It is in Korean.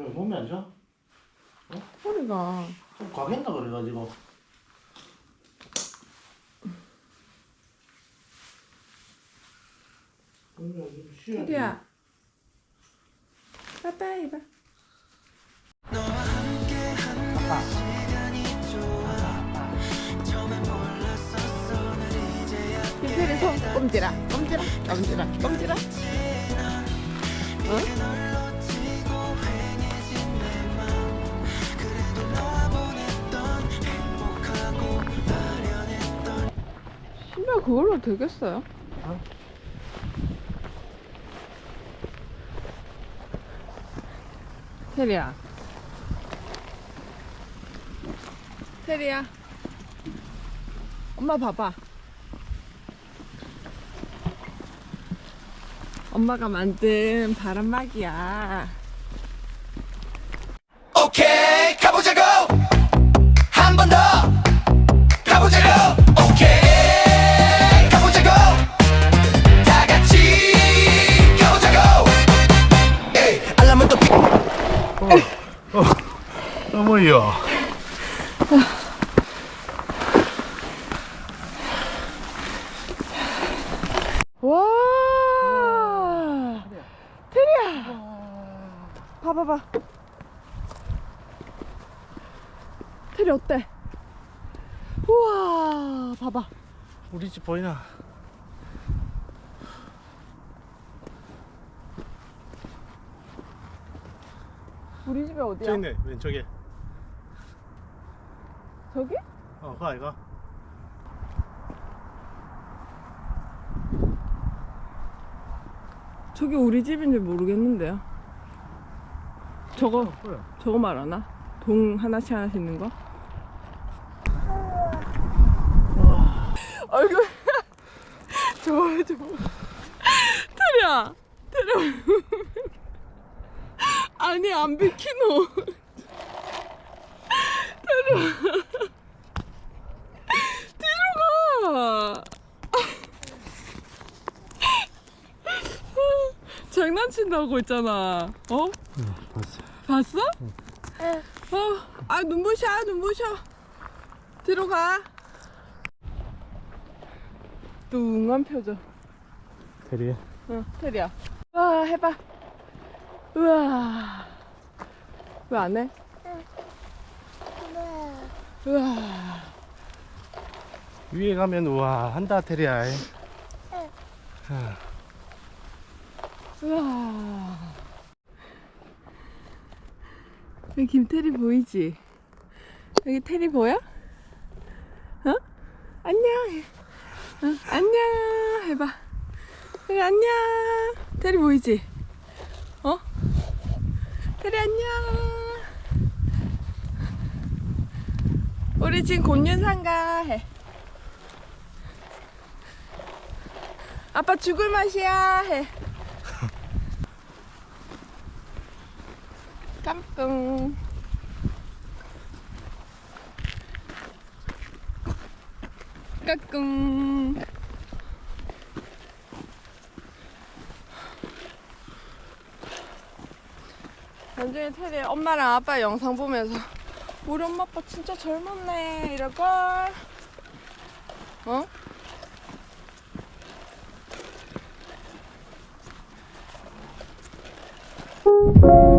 왜 몸이 안 좋아? 허리가. 좀 과겠나 그래가지고. 테리야 빠빠이 봐손 꼼지라. 꼼지라. 꼼지라. 꼼지라. 어? 그걸로 되겠어요? 어? 테리야. 테리야. 엄마 봐봐. 엄마가 만든 바람막이야. 오케이 가보자고! 한 번 더 어머야 와! 테리야! 봐봐봐. 테리 어때? 우와 봐봐. 우리 집 보이나? 우리 집이 어디야? 저 있네 왼쪽에 저기? 어 그거 아이가? 저기 우리 집인지 모르겠는데요. 저거 뭐야? 저거 말하나? 동 하나씩 하나씩 있는 거? 얼굴 저거 저거 테리야 테리야 아니 안 비키노 테리야 뒤로 가 장난친다고 했잖아 어? 응 봤어 봤어? 어, 아 눈부셔, 눈부셔. 뒤로 가. 뚱한 표정. 대리 응, 테리야. 와, 해봐. 우와. 왜 안 해? 우와. 위에 가면 우와 한다 테리야 우와. 여기 김태리 보이지? 여기 테리 보여? 어? 안녕. 어, 안녕. 해봐. 테리 안녕. 테리 보이지? 어? 테리 안녕. 우리 지금 곤륜상가 해. 아빠 죽을 맛이야 해. 깜꿍. 까꿍. 나중에 테리 엄마랑 아빠 영상 보면서 우리 엄마 아빠 진짜 젊었네 이럴걸 어? 음.